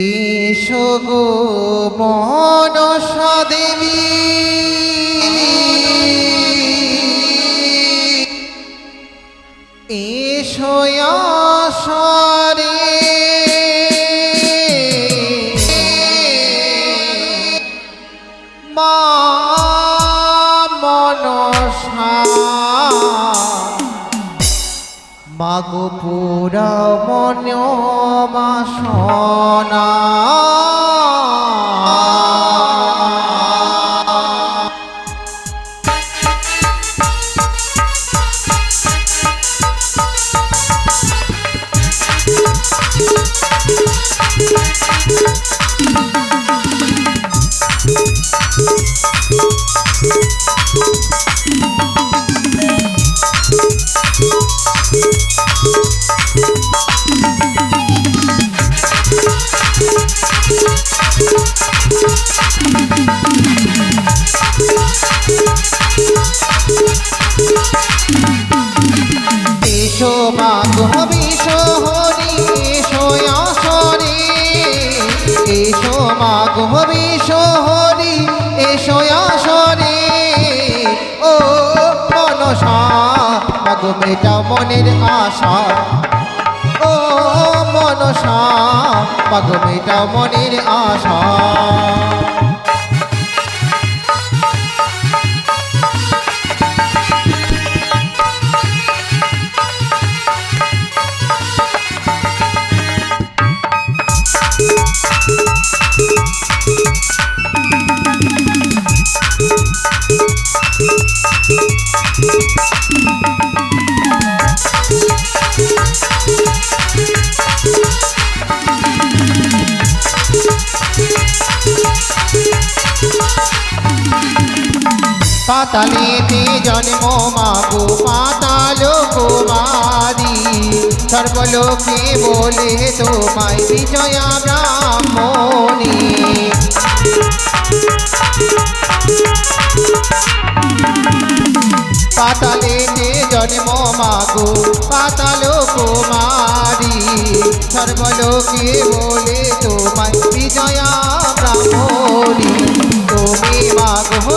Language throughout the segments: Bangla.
এসো গো মনসা দেবী। এসো আসরে মা মাগো পুরা মন বাসনা। এসো মাগো বিশো হরি এসো আসরে। এসো মাগো বিশো হরি এসো আসরে। ও মনসা মাগো মেটা মনের আশা। ও মনসা মাগো মেটা মনের আশা। পাতালেতে জন্ম মাগো পাতাল কুমারী সর্বলোকে বলে তোমায় বিজয়া ব্রাহ্মণী। পাতালেতে জন্ম মাগো পাতাল কুমারী সর্বলোকে বলে তোমায় বিজয়া ব্রাহ্মণী। তুমি মাগো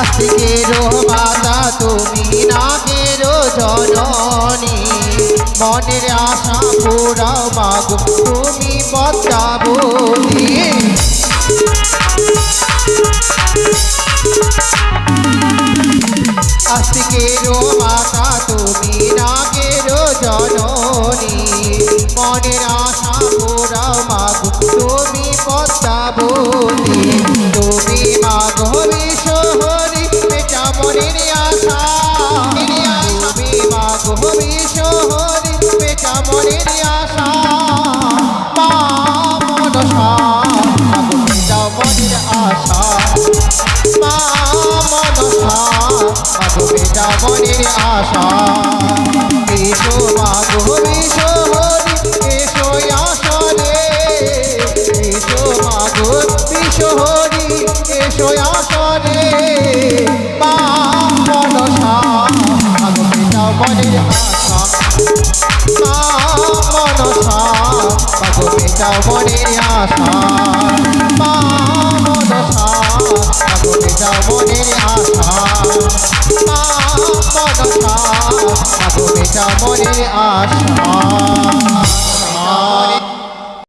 আস্তিকেরো মাতা তুমি নাগেরো জননী। মনের আশা পুরাও মাগো তুমি পদ্মাবতী। আস্তিকেরো মাতা তুমি নাগেরো জননী। মনের আশা পুরাও মাগো তুমি পদ্মাবতী। মাগো মেটা আশা। এসো মাগো বিশ্বহরি এসো আসনে। এসো মাগো বিশ্বহরি এসো আসনে। মনসা মাগো মেটা আশা। মনসা মাগো মেটা আশা। মনসা মেটা মনের আশা। মনের আশা।